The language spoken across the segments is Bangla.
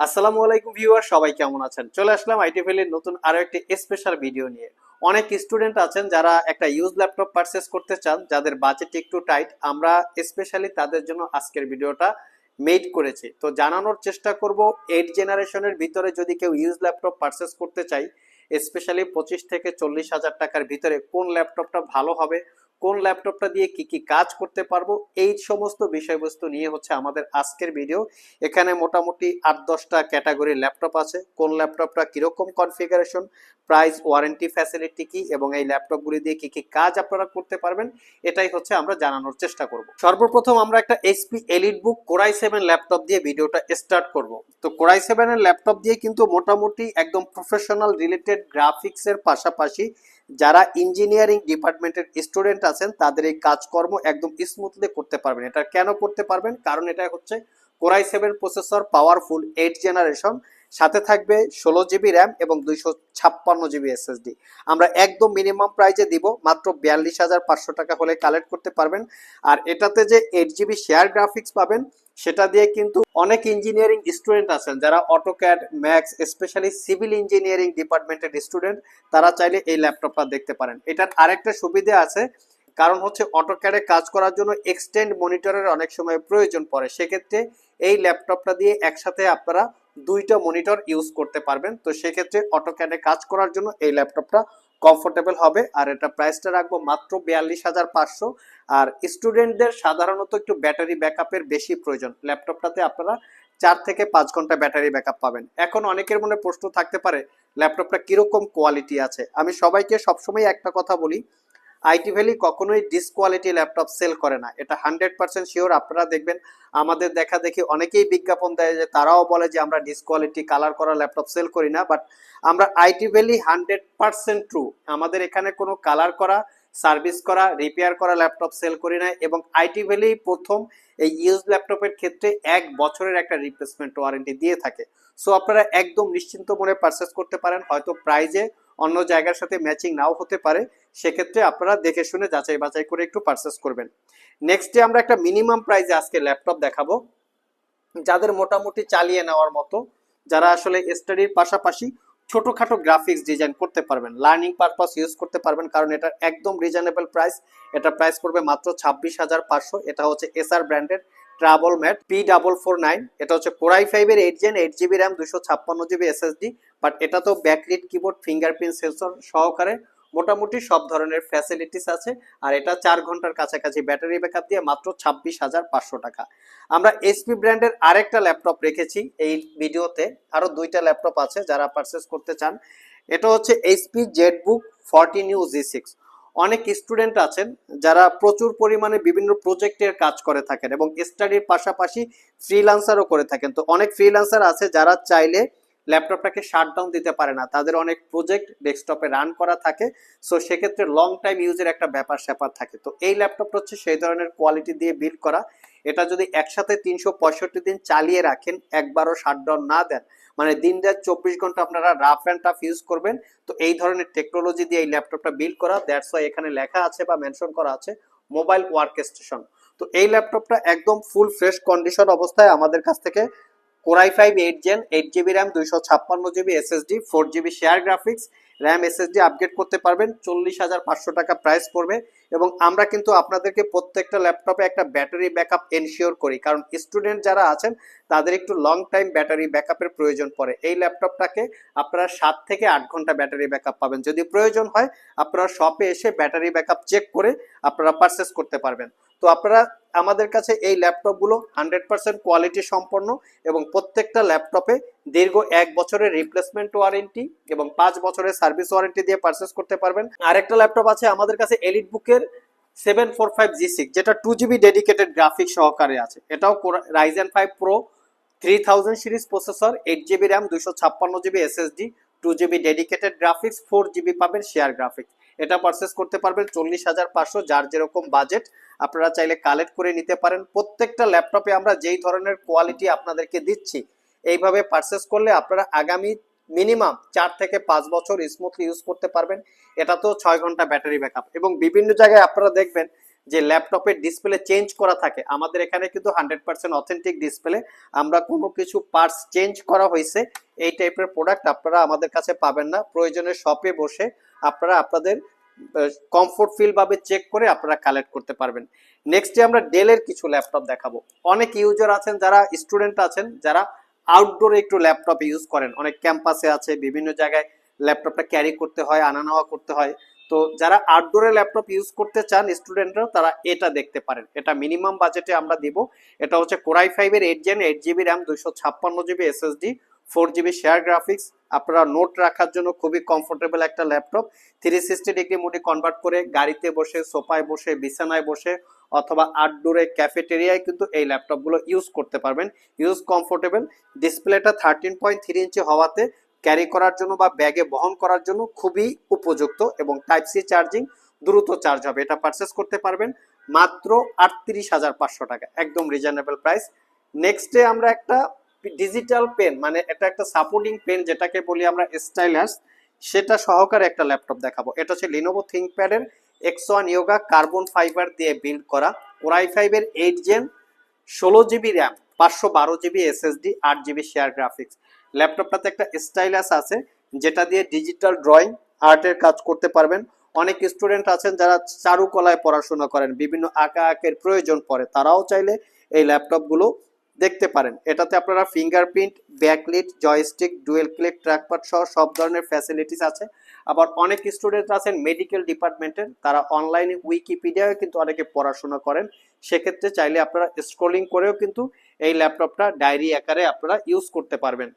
আসসালামু আলাইকুম ভিউয়ার, সবাই কেমন আছেন? চলে আসলাম আইটি ভ্যালির নতুন আরও একটি স্পেশাল ভিডিও নিয়ে। অনেক স্টুডেন্ট আছেন যারা একটা ইউজ ল্যাপটপ পারচেস করতে চান, যাদের বাজেট একটু টাইট আমরা স্পেশালি তাদের জন্য আজকের ভিডিওটা মেড করেছি। তো জানানোর চেষ্টা করব এইট জেনারেশনের ভিতরে যদি কেউ ইউজ ল্যাপটপ পারচেস করতে চাই স্পেশালি পঁচিশ থেকে চল্লিশ হাজার টাকার ভিতরে কোন ল্যাপটপটা ভালো হবে কোন ল্যাপটপটা দিয়ে কি কি কাজ করতে পারব, এই সমস্ত বিষয়বস্তু নিয়ে হচ্ছে আমাদের আজকের ভিডিও এখানে মোটামুটি আট দশটা ক্যাটাগরি ল্যাপটপ আছে। কোন ল্যাপটপটা কীরকম কনফিগারেশন প্রাইস ওয়ারেন্টি ফ্যাসিলিটি কি, এবং এই ল্যাপটপগুলি দিয়ে কি কি কাজ আপনারা করতে পারবেন, এটাই হচ্ছে আমরা জানানোর চেষ্টা করব। সর্বপ্রথম আমরা একটা HP elite book core i seven laptop দিয়ে ভিডিওটা স্টার্ট করব। তো কোরাই সেভেনের ল্যাপটপ দিয়ে কিন্তু মোটামুটি একদম প্রফেশনাল রিলেটেড গ্রাফিক্সের পাশাপাশি যারা ইঞ্জিনিয়ারিং ডিপার্টমেন্টের স্টুডেন্ট আছেন, তাদের এই কাজকর্ম একদম স্মুথলি করতে পারবেন। এটা কেন করতে পারবেন? কারণ এটা হচ্ছে core i seven processor powerful eight generation সাথে থাকবে ষোলো জিবি র্যাম এবং দুইশো ছাপ্পান্ন জিবি এসএসডি আমরা একদম মিনিমাম প্রাইজে দিব, মাত্র বিয়াল্লিশ হাজার পাঁচশো টাকা হলে কালেক্ট করতে পারবেন। আর এটাতে যে এইট জিবি শেয়ার গ্রাফিক্স পাবেন, সেটা দিয়ে কিন্তু অনেক ইঞ্জিনিয়ারিং স্টুডেন্ট আছেন, যারা AutoCAD max specially civil engineering ডিপার্টমেন্টের স্টুডেন্ট তারা চাইলে এই ল্যাপটপটা দেখতে পারেন। এটার আরেকটা সুবিধা আছে, কারণ হচ্ছে অটোক্যাডে কাজ করার জন্য এক্সটেন্ড মনিটরের অনেক সময় প্রয়োজন পড়ে। সেক্ষেত্রে এই ল্যাপটপটা দিয়ে একসাথে আপনারা দুইটা মনিটর ইউজ করতে পারবেন। তো সেক্ষেত্রে অটোক্যাডে কাজ করার জন্য এই ল্যাপটপটা কমফোর্টেবল হবে। আর এটা প্রাইসটা রাখব মাত্র বিয়াল্লিশ হাজার পাঁচশো। আর স্টুডেন্টদের সাধারণত একটু ব্যাটারি ব্যাকআপের বেশি প্রয়োজন। ল্যাপটপটাতে আপনারা চার থেকে পাঁচ ঘণ্টা ব্যাটারি ব্যাকআপ পাবেন। এখন অনেকের মনে প্রশ্ন থাকতে পারে ল্যাপটপটা কীরকম কোয়ালিটি আছে? আমি সবাইকে সবসময় একটা কথা বলি আইটি ভ্যালি কখনোই ডিসকোয়ালিটি ল্যাপটপ সেল করে না। এটা হান্ড্রেড পার্সেন্ট শিওর। আপনারা দেখবেন, আমাদের দেখা দেখি অনেকেই বিজ্ঞাপন দেয় যে, তারাও বলে যে, আমরা ডিসকোয়ালিটি কালার করা ল্যাপটপ সেল করি না। বাট আমরা IT valley hundred percent true. আমাদের এখানে কোনো কালার করা, সার্ভিস করা, রিপেয়ার করা ল্যাপটপ সেল করি না এবং আইটি ভ্যালি প্রথম এই ইউজ ল্যাপটপের ক্ষেত্রে এক বছরের একটা রিপ্লেসমেন্ট ওয়ারেন্টি দিয়ে থাকে। সো আপনারা একদম নিশ্চিন্ত মনে পারচেস করতে পারেন। হয়তো প্রাইজে অন্য জায়গার সাথে ম্যাচিং নাও হতে পারে। সেক্ষেত্রে আপনারা দেখে শুনে যাচাই বাছাই করে একটু পারচেস করবেন। নেক্সটে আমরা একটা মিনিমাম প্রাইসে আজকে ল্যাপটপ দেখাবো। যাদের মোটামুটি চালিয়ে নেওয়ার মতো, যারা আসলে স্টাডির পাশাপাশি ছোটোখাটো গ্রাফিক্স ডিজাইন করতে পারবেন লার্নিং পারপাস ইউজ করতে পারবেন, কারণ এটা একদম রিজনেবল প্রাইস এটা প্রাইস করবে মাত্র ছাব্বিশ হাজার পাঁচশো, এটা হচ্ছে এসআর ব্র্যান্ডের travel mate P double four nine এটা হচ্ছে কোরাই ফাইভের eight gen eight GB RAM দুশো ছাপ্পান্ন জিবি এসএসডি বাট এটা তো ব্যাকলিট কিবোর্ড ফিঙ্গারপ্রিন্ট সেন্সর সহকারে মোটামুটি সব ধরনের ফ্যাসিলিটিস আছে, আর এটা চার ঘণ্টার কাছাকাছি ব্যাটারি ব্যাকআপ দিয়ে মাত্র ছাব্বিশ হাজার পাঁচশো টাকা। আমরা এসপি ব্র্যান্ডের আরেকটা ল্যাপটপ রেখেছি এই ভিডিওতে আরও দুইটা ল্যাপটপ আছে যারা পারচেস করতে চান। এটা হচ্ছে HP ZBook forty new G six অনেক স্টুডেন্ট আছেন যারা প্রচুর পরিমাণে বিভিন্ন প্রজেক্টের কাজ করে থাকেন এবং স্টাডির পাশাপাশি ফ্রিলান্সারও করে থাকেন। তো অনেক ফ্রিলান্সার আছে যারা চাইলে ল্যাপটপটাকে শাটডাউন দিতে পারে না। তাদের অনেক প্রজেক্ট ডেস্কটপে রান করা থাকে। সো সেক্ষেত্রে লং টাইম ইউজের একটা ব্যাপার স্যাপার থাকে। তো এই ল্যাপটপটা হচ্ছে সেই ধরনের কোয়ালিটি দিয়ে বিল্ড করা। এটা যদি একসাথে তিনশো পঁয়ষট্টি দিন চালিয়ে রাখেন, একবারও শাটডাউন না দেন মানে দিন রাত চব্বিশ ঘণ্টা আপনারা রাফ অ্যান্ড টাফ ইউজ করবেন, তো এই ধরনের টেকনোলজি দিয়ে এই ল্যাপটপটা বিল্ড করা। দ্যাটস ওয়াই এখানে লেখা আছে বা মেনশন করা আছে মোবাইল ওয়ার্ক স্টেশন তো এই ল্যাপটপটা একদম ফুল ফ্রেশ কন্ডিশন অবস্থায় আমাদের কাছ থেকে core i five eight gen eight GB RAM দুইশো ছাপ্পান্ন GB SSD four GB share graphics RAM SSD upgrade করতে পারবেন। চল্লিশ হাজার পাঁচশো টাকা প্রাইস পড়বে এবং আমরা কিন্তু আপনাদেরকে প্রত্যেকটা ল্যাপটপে একটা ব্যাটারি ব্যাকআপ এনশিওর করি। কারণ স্টুডেন্ট যারা আছেন, তাদের একটু লং টাইম ব্যাটারি ব্যাকআপের প্রয়োজন পড়ে। এই ল্যাপটপটাকে আপনারা সাত থেকে আট ঘণ্টা ব্যাটারি ব্যাকআপ পাবেন। যদি প্রয়োজন হয়, আপনারা শপে এসে ব্যাটারি ব্যাকআপ চেক করে আপনারা পারচেস করতে পারবেন। তো আপনারা আমাদের কাছে এই ল্যাপটপগুলো হান্ড্রেড পার্সেন্ট কোয়ালিটি সম্পন্ন এবং প্রত্যেকটা ল্যাপটপে দীর্ঘ এক বছরের রিপ্লেসমেন্ট ওয়ারেন্টি এবং পাঁচ বছরের সার্ভিস ওয়ারেন্টি দিয়ে পারচেস করতে পারবেন। আরেকটা ল্যাপটপ আছে আমাদের কাছে এলিট বুকের seven four five G six যেটা টু জিবি ডেডিকেটেড গ্রাফিক সহকারে আছে। এটাও Ryzen five pro three thousand series processor eight GB RAM দুশো ছাপ্পান্ন GB SSD two GB dedicated graphics four GB পাবেন শেয়ার গ্রাফিক্স এটা পারচেস করতে পারবেন চল্লিশ হাজার পাঁচশো, যার যেরকম বাজেট আপনারা চাইলে কালেক্ট করে নিতে পারেন। প্রত্যেকটা ল্যাপটপে আমরা যেই ধরনের কোয়ালিটি আপনাদেরকে দিচ্ছি, এইভাবে পারচেস করলে আপনারা আগামী মিনিমাম চার থেকে পাঁচ বছর স্মুথলি ইউজ করতে পারবেন। এটা তো ছয় ঘণ্টা ব্যাটারি ব্যাকআপ এবং বিভিন্ন জায়গায় আপনারা দেখবেন যে ল্যাপটপের ডিসপ্লে চেঞ্জ করা থাকে, আমাদের এখানে কিন্তু হান্ড্রেড পার্সেন্ট অথেন্টিক ডিসপ্লে আমরা কোনো কিছু পার্টস চেঞ্জ করা হয়েছে, এই টাইপের প্রোডাক্ট আপনারা আমাদের কাছে পাবেন না। প্রয়োজনে শপে বসে আপনারা আপনাদের কমফোর্ট ফিল ভাবে চেক করে আপনারা কালেক্ট করতে পারবেন। নেক্সটে আমরা ডেলের কিছু ল্যাপটপ দেখাবো। অনেক ইউজার আছেন যারা স্টুডেন্ট আছেন, যারা আউটডোরে একটু ল্যাপটপ ইউজ করেন। অনেক ক্যাম্পাসে আছে, বিভিন্ন জায়গায় ল্যাপটপটা ক্যারি করতে হয় আনা নেওয়া করতে হয়। তো যারা আউটডোরে ল্যাপটপ ইউজ করতে চান স্টুডেন্টরা তারা এটা দেখতে পারেন। এটা মিনিমাম বাজেটে আমরা দিব। এটা হচ্ছে কোরাই ফাইভের eight gen eight GB RAM দুইশো ছাপ্পান্ন GB SSD four GB share graphics আপনারা নোট রাখার জন্য খুবই কমফোর্টেবল একটা ল্যাপটপ থ্রি সিক্সটি ডিগ্রি মোডে কনভার্ট করে গাড়িতে বসে, সোফায় বসে, বিছানায় বসে অথবা আউটডোরে ক্যাফেটেরিয়ায় কিন্তু এই ল্যাপটপগুলো ইউজ করতে পারবেন। ইউজ কমফোর্টেবল ডিসপ্লেটা থার্টিন পয়েন্ট থ্রি ইঞ্চি হওয়াতে ক্যারি করার জন্য বা ব্যাগে বহন করার জন্য খুবই উপযুক্ত এবং টাইপ সি চার্জিং দ্রুত চার্জ হবে। এটা পারচেস করতে পারবেন মাত্র আটত্রিশ হাজার পাঁচশো টাকা, একদম রিজনেবল প্রাইস নেক্সটে আমরা একটা ডিজিটাল পেন মানে এটা একটা সাপোর্টিং পেন যেটাকে বলি আমরা স্টাইলাস সেটা সহকারে একটা ল্যাপটপ দেখাবো। এটা হচ্ছে Lenovo থিঙ্কপ্যাডের X one yoga carbon fibre দিয়ে বিল্ড করা। কোরাই ফাইভের এইট জেন ষোলো জিবি র্যাম পাঁচশো বারো জিবি এসএসডি আট জিবি শেয়ার গ্রাফিক্স ল্যাপটপটাতে একটা স্টাইলাস আছে, যেটা দিয়ে ডিজিটাল ড্রয়িং, আর্টের কাজ করতে পারবেন। অনেক স্টুডেন্ট আছেন যারা চারুকলায় পড়াশোনা করেন, বিভিন্ন আঁকা আঁকের প্রয়োজন পড়ে, তারাও চাইলে এই ল্যাপটপগুলো দেখতে পারেন। এটাতে আপনারা fingerprint backlit joystick dual click trackpad সহ সব ধরনের ফ্যাসিলিটিস আছে। আবার অনেক স্টুডেন্ট আছেন মেডিকেল ডিপার্টমেন্টের তারা অনলাইনে উইকিপিডিয়ায় কিন্তু অনেকে পড়াশোনা করেন। সেক্ষেত্রে চাইলে আপনারা স্ক্রলিং করেও কিন্তু এই ল্যাপটপটা ডায়েরি আকারে আপনারা ইউজ করতে পারবেন।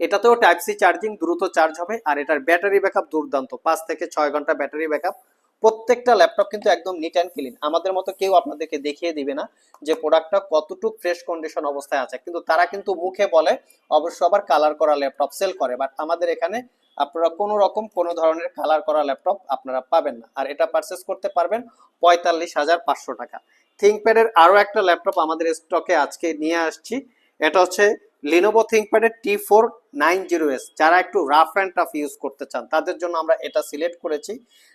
এটাতেও টাইপ সি চার্জিং দ্রুত চার্জ হবে আর এটার ব্যাটারি ব্যাকআপ দুর্দান্ত। পাঁচ থেকে ছয় ঘণ্টা ব্যাটারি ব্যাকআপ প্রত্যেকটা ল্যাপটপ কিন্তু একদম নিট অ্যান্ড ক্লিন আমাদের মতো কেউ আপনাদেরকে দেখিয়ে দিবে না যে প্রোডাক্টটা কতটুকু ফ্রেশ কন্ডিশন অবস্থায় আছে। কিন্তু তারা কিন্তু মুখে বলে, অবশ্য আবার কালার করা ল্যাপটপ সেল করে। বাট আমাদের এখানে আপনারা কোনো রকম কোনো ধরনের কালার করা ল্যাপটপ আপনারা পাবেন না। আর এটা পারচেস করতে পারবেন পঁয়তাল্লিশ হাজার পাঁচশো টাকা। থিঙ্কপ্যাডের আরও একটা ল্যাপটপ আমাদের স্টকে আজকে নিয়ে আসছি। এটা হচ্ছে Lenovo থিঙ্কপ্যাডের T four nine zero S যারা একটু রাফ অ্যান্ড টাফ ইউজ করতে চান, তাদের জন্য আমরা এটা সিলেক্ট করেছি।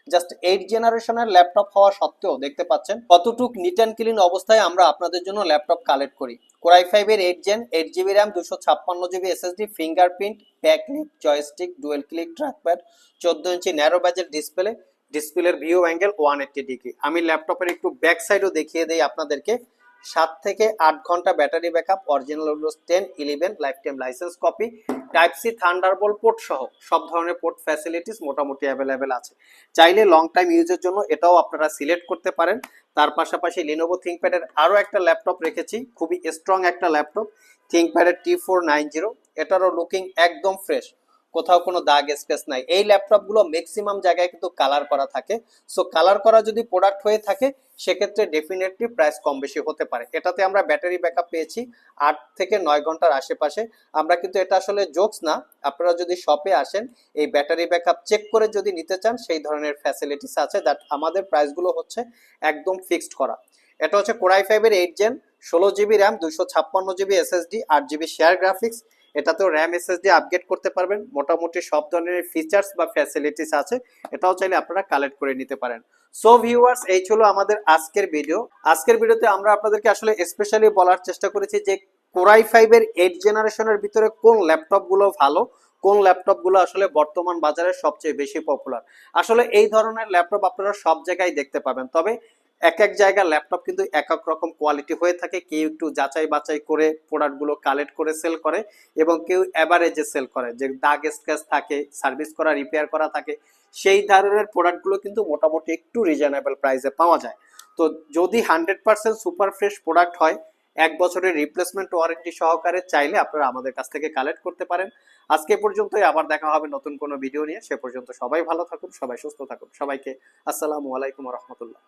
জাস্ট এইট জেনারেশনের ল্যাপটপ হওয়া সত্ত্বেও, দেখতে পাচ্ছেন, কতটুক নিট অ্যান্ড ক্লিন অবস্থায় আমরা আপনাদের জন্য ল্যাপটপ কালেক্ট করি। কোরাই ফাইভের eight gen eight GB RAM দুশো ছাপ্পান্ন GB SSD fingerprint backlit joystick dual click trackpad চোদ্দ ইঞ্চি ন্যারো ব্যাজের ডিসপ্লে ডিসপ্লের view angle one eighty degree আমি ল্যাপটপের একটু ব্যাক সাইডও দেখিয়ে দিই আপনাদেরকে। সাত থেকে আট ঘণ্টা battery backup original Windows ten eleven lifetime licence copy type C thunderbolt port সহ সব ধরনের পোর্ট ফ্যাসিলিটিস মোটামুটি অ্যাভেলেবেল আছে। চাইলে লং টাইম ইউজের জন্য এটাও আপনারা সিলেক্ট করতে পারেন। তার পাশাপাশি লিনোভো থিঙ্কপ্যাডের আরও একটা ল্যাপটপ রেখেছি, খুবই স্ট্রং একটা ল্যাপটপ থিঙ্কপ্যাডের টি ফোর নাইন জিরো এটারও লুকিং একদম ফ্রেশ কোথাও কোনো দাগ স্কেচ নাই। এই ল্যাপটপগুলো ম্যাক্সিমাম জায়গায় কিন্তু কালার করা থাকে। সো কালার করা যদি প্রোডাক্ট হয়ে থাকে, সেক্ষেত্রে ডেফিনেটলি প্রাইস কম বেশি হতে পারে। এটাতে আমরা ব্যাটারি ব্যাকআপ পেয়েছি আট থেকে নয় ঘণ্টার আশেপাশে। আমরা কিন্তু এটা আসলে জোকস না। আপনারা যদি শপে আসেন, এই ব্যাটারি ব্যাকআপ চেক করে যদি নিতে চান, সেই ধরনের ফ্যাসিলিটিস আছে দ্যাট আমাদের প্রাইসগুলো হচ্ছে একদম ফিক্সড করা। এটা হচ্ছে কোরাই ফাইভের এইট জেন ষোলো জিবি র্যাম দুশো ছাপ্পান্ন জিবি এসএসডি আট জিবি শেয়ার গ্রাফিক্স এটাতেও র্যাম এসএসডি আপগ্রেড করতে পারবেন। মোটামুটি সব ধরনের ফিচার্স বা ফ্যাসিলিটিস আছে। এটাও চাইলে আপনারা কালেক্ট করে নিতে পারেন। সো ভিউয়ার্স এই ছিল আমাদের আজকের ভিডিও আজকের ভিডিওতে আমরা আপনাদেরকে আসলে স্পেশালি বলার চেষ্টা করেছি যে কোরাই ফাইভের এইট জেনারেশনের ভিতরে কোন ল্যাপটপগুলো ভালো, কোন ল্যাপটপগুলো আসলে বর্তমান বাজারে সবচেয়ে বেশি পপুলার আসলে এই ধরনের ল্যাপটপ আপনারা সব জায়গায় দেখতে পাবেন। তবে এক এক জায়গার ল্যাপটপ কিন্তু এক এক রকম কোয়ালিটি হয়ে থাকে। কেউ একটু যাচাই বাছাই করে প্রোডাক্টগুলো কালেক্ট করে সেল করে এবং কেউ অ্যাভারেজে সেল করে। যে দাগ স্ক্র্যাচ থাকে সার্ভিস করা রিপেয়ার করা থাকে, সেই ধরনের প্রোডাক্টগুলো কিন্তু মোটামুটি একটু রিজনেবল প্রাইসে পাওয়া যায়। তো যদি hundred percent super fresh product হয়, এক বছরের রিপ্লেসমেন্ট ওয়ারেন্টি সহকারে চাইলে আপনারা আমাদের কাছ থেকে কালেক্ট করতে পারেন। আজকে পর্যন্তই, আবার দেখা হবে নতুন কোনো ভিডিও নিয়ে। সে পর্যন্ত সবাই ভালো থাকুন, সবাই সুস্থ থাকুন। সবাইকে আসসালামু আলাইকুম রহমতুল্লাহ।